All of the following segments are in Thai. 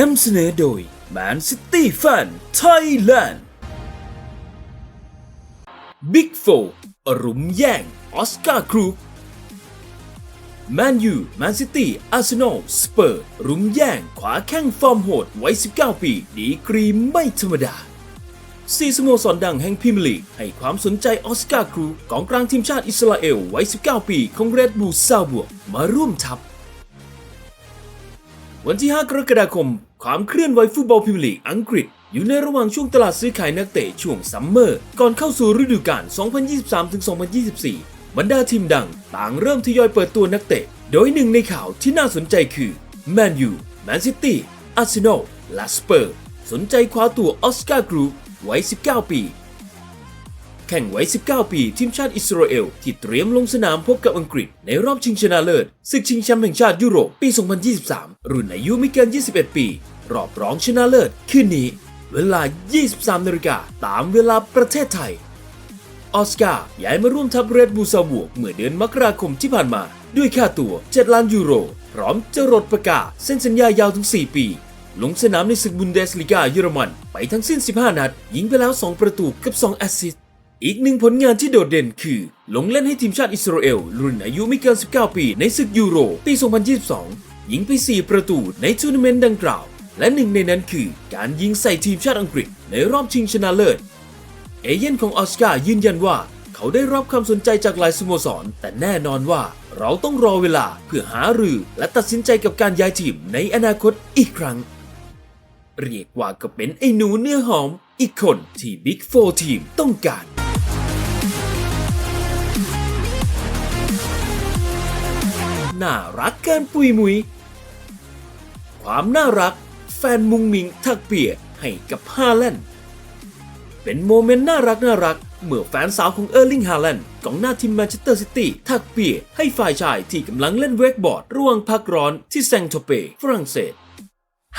นำเสนอโดย Man City Fan Thailand Big 4อรุมแย่งออสการ์ครูแมนยูแมนซิตี้อาร์เซนอลสเปอร์รุมแย่งขวาแข้งฟอร์มโหดวัย 19 ปี ดีกรีไม่ธรรมดาสี่สโมสรดังแห่งพรีเมียร์ลีก ให้ความสนใจออสการ์ครูกองกลางทีมชาติอิสราเอลวัย 19 ปี ของเรดบูซาวบวกมาร่วมทัพ วันที่ 5 กรกฎาคม ความเคลื่อนไหวฟุตบอลพรีเมียร์ลีกอังกฤษ อยู่ในระหว่างช่วงตลาดซื้อขายนักเตะช่วงซัมเมอร์ ก่อนเข้าสู่ฤดูกาล 2023-2024 บรรดาทีมดัง ต่างเริ่มทยอยเปิดตัวนักเตะ โดยหนึ่งในข่าวที่น่าสนใจคือแมนยูแมนซิตี้อาร์เซนอลและสเปอร์สนใจคว้าตัวออสการ์กรูวัย19 ปี แข่งไว้ 19 ปี ทีมชาติอิสราเอล ที่เตรียมลงสนามพบกับอังกฤษ ในรอบชิงชนะเลิศศึกชิงแชมป์แห่งชาติยุโรปปี 2023 รุ่นอายุไม่เกิน 21 ปี รอบรองชนะเลิศคืนนี้ เวลา 23นาฬิกาตามเวลาประเทศไทย ออสการ์ย้ายมาร่วมทัพเรดบูซาบวกเมื่อเดือนมกราคมที่ผ่านมา ด้วยค่าตัว 7 ล้านยูโร พร้อมจะรดประกาศเส้นสัญญายาวถึง 4 ปีลงสนามในศึกบุนเดสลีกาเยอรมัน ไปทั้งสิ้น 15 นัด ยิงไปแล้ว 2 ประตูกับ 2 แอสซิสต์ อีกหนึ่งผลงานที่โดดเด่นคือ ลงเล่นให้ทีมชาติอิสราเอล รุ่นอายุไม่เกิน 19 ปีในศึกยูโร ปี 2022 ยิงไป 4 ประตูในทัวร์นาเมนต์ดังกล่าว และหนึ่งในนั้นคือ การยิงใส่ทีมชาติอังกฤษในรอบชิงชนะเลิศ เอเย่นของออสการ์ยืนยันว่า เขาได้รับความสนใจจากหลายสโมสร แต่แน่นอนว่าเราต้องรอเวลาเพื่อหารือและตัดสินใจกับการย้ายทีมในอนาคตอีกครั้ง เรียกว่าก็เป็นไอ้หนูเนื้อหอม อีกคนที่บิ๊กโฟทีมต้องการ น่ารักเกินปุยมุย ความน่ารักแฟนมุงมิงทักเปียให้กับฮาแลนด์เป็นโมเมนต์น่ารักน่ารักเมื่อแฟนสาวของเออร์ลิงฮาแลนด์กองหน้าทีมแมนเชสเตอร์ซิตี้ทักเปียให้ฝ่ายชายที่กำลังเล่นเวกบอร์ดระหว่างพักร้อนที่แซงโทเปฝรั่งเศส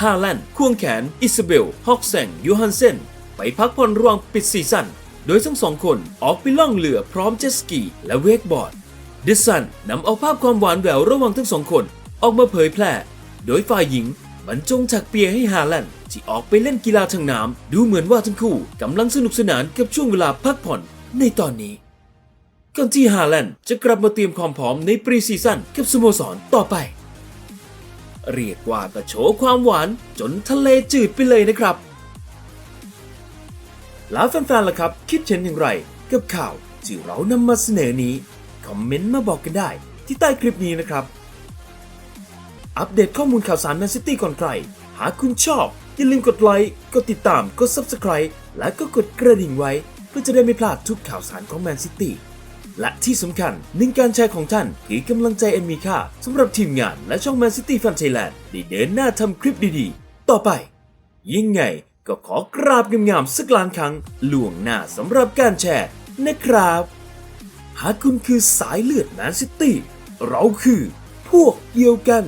ฮาแลนด์ควงแขน อิซาเบล ฮอกแซงยูฮันเซน ไปพักผ่อนระหว่างปิดซีซั่นโดยทั้งสองคนออกไปล่องเรือพร้อมเจ็ตสกีและเวกบอร์ด เดซันนำเอาภาพความหวานแหววระหว่างทั้งสองคน ออกมาเผยแพร่ โดยฝ่ายหญิงบรรจงถักเปียให้ฮาแลนด์ที่ออกไปเล่นกีฬาทางน้ำดูเหมือนว่าทั้งคู่กำลังสนุกสนานกับช่วงเวลาพักผ่อนในตอนนี้ก่อนที่ฮาแลนด์จะกลับมาเตรียมความพร้อมในปรีซีซั่นกับสโมสรต่อไป เรียกว่าก็โชว์ความหวานจนทะเลจืดไปเลยนะครับ แล้วแฟนๆล่ะครับ คิดเห็นอย่างไรกับข่าวที่เรานำมาเสนอนี้ คอมเมนต์มาบอกกันได้ ที่ใต้คลิปนี้นะครับ อัปเดตข้อมูลข่าวสารแมนซิตี้ก่อนใคร หากคุณชอบ อย่าลืมกดไลค์กดติดตามกด Subscribe และก็กดกระดิ่งไว้ เพื่อจะได้ไม่พลาดทุกข่าวสารของแมนซิตี้และที่สำคัญหนึ่งการแชร์ของท่านคือกำลังใจอันมีค่าสำหรับทีมงานและช่องแมนซิตี้ฟันไทยแลนด์ได้เดินหน้าทำคลิปดีๆ ต่อไป ยิ่งไงก็ขอกราบงามๆสักล้านครั้งล่วงหน้าสำหรับการแชร์นะครับ หากคุณคือสายเลือดแมนซิตี้ เราคือพวกเดียวกัน